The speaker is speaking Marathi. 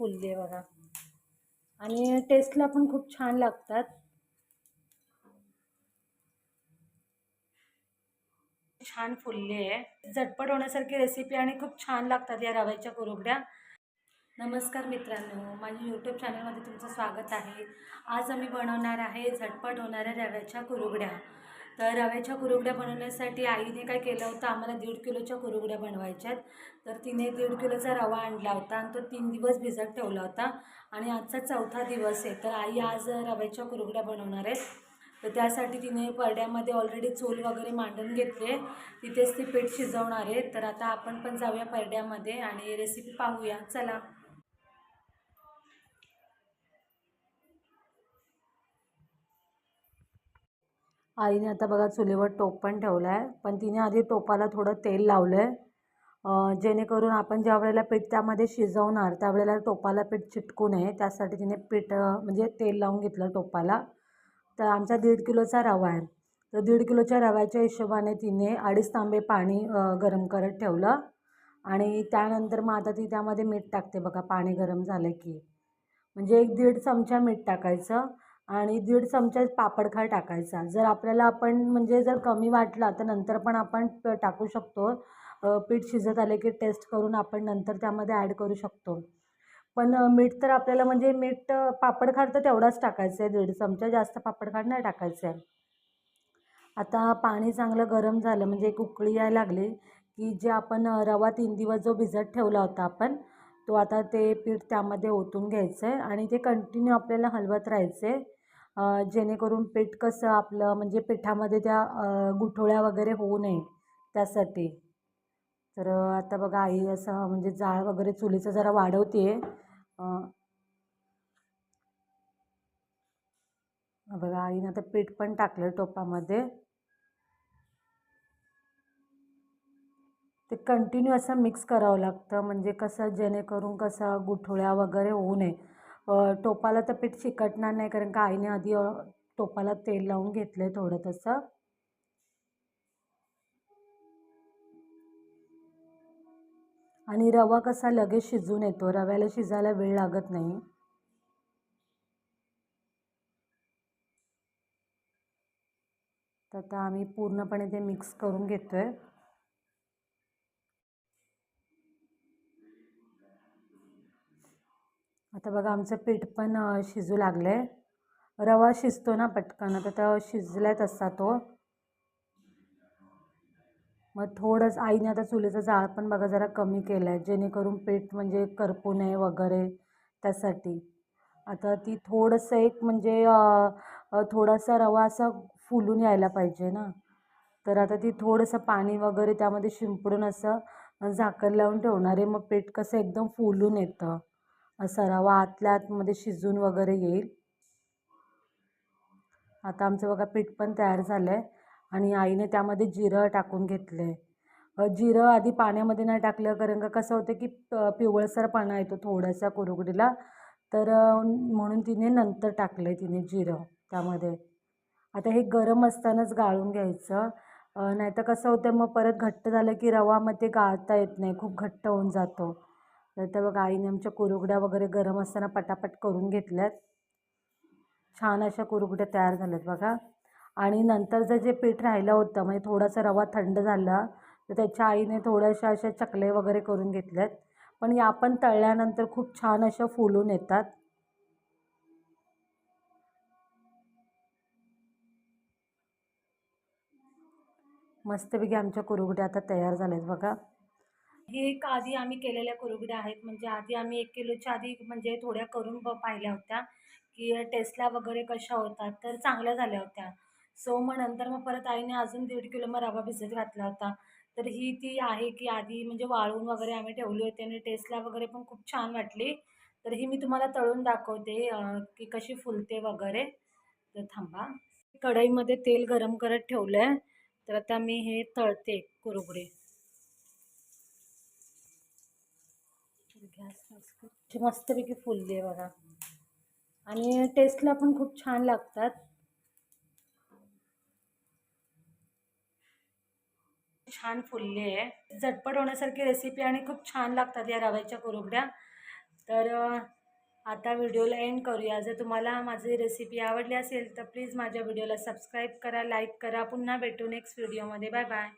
फुलली आहे बघा. आणि टेस्टला पण खूप छान लागतात. छान फुलली आहे. झटपट होण्यासारखी रेसिपी आणि खूप छान लागतात या रव्याच्या कुरुबड्या. नमस्कार मित्रांनो माझ्या यूट्यूब चॅनलमध्ये तुमचं स्वागत आहे. आज आम्ही बनवणार आहे झटपट होणाऱ्या रव्याच्या कुरुबड्या. तर रव्याच्या कुरुगड्या बनवण्यासाठी आईने काय केलं होतं आम्हाला दीड किलोच्या कुरवड्या बनवायच्यात. तर तिने दीड किलोचा रवा आणला होता आणि तो तीन दिवस भिजत ठेवला होता. आणि आजचा चौथा दिवस आहे तर आई आज रव्याच्या कुरुगड्या बनवणार आहेत. तर त्यासाठी तिने परड्यामध्ये ऑलरेडी चूल वगैरे मांडून घेतले. तिथेच ती पीठ शिजवणार आहे. तर आता आपण पण जाऊया परड्यामध्ये आणि रेसिपी पाहूया. चला. आईने आता बघा चुलीवर टोप पण ठेवला आहे पण तिने आधी टोपाला थोडं तेल लावलं आहे जेणेकरून आपण ज्या वेळेला पीठ त्यामध्ये शिजवणार त्यावेळेला टोपाला पीठ चिटकू नये. त्यासाठी तिने पीठ म्हणजे तेल लावून घेतलं टोपाला. तर आमचा दीड किलोचा रवा आहे. तर दीड किलोच्या रव्याच्या हिशोबाने तिने अडीच तांबे पाणी गरम करत ठेवलं. आणि त्यानंतर मग आता ती त्यामध्ये मीठ टाकते बघा पाणी गरम झालं की. म्हणजे एक दीड चमचा मीठ टाकायचं. आणि दीड चमचा पापडखार टाकायचा. जर आपल्याला आपण म्हणजे जर कमी वाटला तर नंतर पण आपण टाकू शकतो. पीठ शिजत आले की टेस्ट करून आपण नंतर त्यामध्ये ॲड करू शकतो. पण मीठ तर आपल्याला म्हणजे मीठ पापडखार तर तेवढाच टाकायचं आहे दीड चमचा जास्त पापडखार नाही टाकायचं आहे आता पाणी चांगलं गरम झालं म्हणजे एक उकळी यायला लागली की जे आपण रवा तीन दिवस जो भिजत ठेवला होता आपण तो आता ते पीठ त्यामध्ये ओतून घ्यायचं आहे आणि ते कंटिन्यू आपल्याला हलवत राहायचं आहे जेणेकरून पीठ कसं आपलं म्हणजे पिठामध्ये त्या गुठोळ्या वगैरे होऊ नये त्यासाठी. तर आता बघा आई असं म्हणजे जाळ वगैरे चुलीचं जरा वाढवते बघा आईनं आता पीठ पण टाकलं टोपामध्ये. ते कंटिन्यू असं मिक्स करावं लागतं म्हणजे कसं जेणेकरून कसं गुठोळ्या वगैरे होऊ नये. टोपाला तर पीठ चिकटणार नाही कारण का आईने आधी टोपाला तेल लावून घेतलं आहे थोडं तसं. आणि रवा कसा लगेच शिजून येतो. रव्याला शिजायला वेळ लागत नाही. तर आता आम्ही पूर्णपणे ते मिक्स करून घेतो आहे आता बघा आमचं पीठ पण शिजू लागलं आहे रवा शिजतो ना पटकन आता तो शिजलाय तसा तो. मग थोडंच आईने आता चुलीचं जाळ पण बघा जरा कमी केलं आहे जेणेकरून पीठ म्हणजे करपू नये वगैरे त्यासाठी. आता ती थोडंसं एक म्हणजे थोडासा रवा असा फुलून यायला पाहिजे ना. तर आता ती थोडंसं पाणी वगैरे त्यामध्ये शिंपडून असं झाकण लावून ठेवणार आहे मग पीठ कसं एकदम फुलून येतं. असा रवा आतल्या आतमध्ये शिजून वगैरे येईल. आता आमचं बघा पीठ पण तयार झालं आहे आणि आईने त्यामध्ये जिरं टाकून घेतलं आहे जिरं आधी पाण्यामध्ये नाही टाकलं कारण का कसं होतं की प पिवळसरपणा येतो थोडासा कुरुगडीला तर म्हणून तिने नंतर टाकलं आहे तिने जिरं त्यामध्ये. आता हे गरम असतानाच गाळून घ्यायचं. नाहीतर कसं होतं मग परत घट्ट झालं की रवा मग ते गाळता येत नाही खूप घट्ट होऊन जातो. तर ते बघा आईने आमच्या कुरुगड्या वगैरे गरम असताना पटापट करून घेतल्यात. छान अशा कुरुगड्या तयार झाल्यात बघा. आणि नंतरचं जे पीठ राहिलं होतं म्हणजे थोडासा रवा थंड झाला तर त्याच्या आईने थोड्याशा अशा चकले वगैरे करून घेतल्यात. पण या पण तळल्यानंतर खूप छान अशा फुलून येतात. मस्तपैकी आमच्या कुरुगड्या आता तयार झाल्यात बघा. हे एक आधी आम्ही केलेल्या कुरुगड्या आहेत. म्हणजे आधी आम्ही एक किलोच्या आधी म्हणजे थोड्या करून ब पाहिल्या होत्या की टेस्टला वगैरे कशा होतात तर चांगल्या झाल्या होत्या. सो मग नंतर मग परत आईने अजून दीड किलो मग रवा भिजत घातला होता. तर ही ती आहे की आधी म्हणजे वाळून वगैरे आम्ही ठेवली होती आणि टेस्टला वगैरे पण खूप छान वाटली. तर ही मी तुम्हाला तळून दाखवते की कशी फुलते वगैरे. तर थांबा. कढईमध्ये तेल गरम करत ठेवलं आहे तर आता मी हे तळते कुरुगडे. गॅस मस्तपैकी फुलली आहे बघा. आणि टेस्टला पण खूप छान लागतात. छान फुलली आहे. झटपट होण्यासारखी रेसिपी आणि खूप छान लागतात या रव्याच्या कुरुबड्या तर आता व्हिडिओला एंड करूया. जर तुम्हाला माझी रेसिपी आवडली असेल तर प्लीज माझ्या व्हिडिओला सबस्क्राईब करा लाईक करा. पुन्हा भेटू नेक्स्ट व्हिडिओमध्ये बाय बाय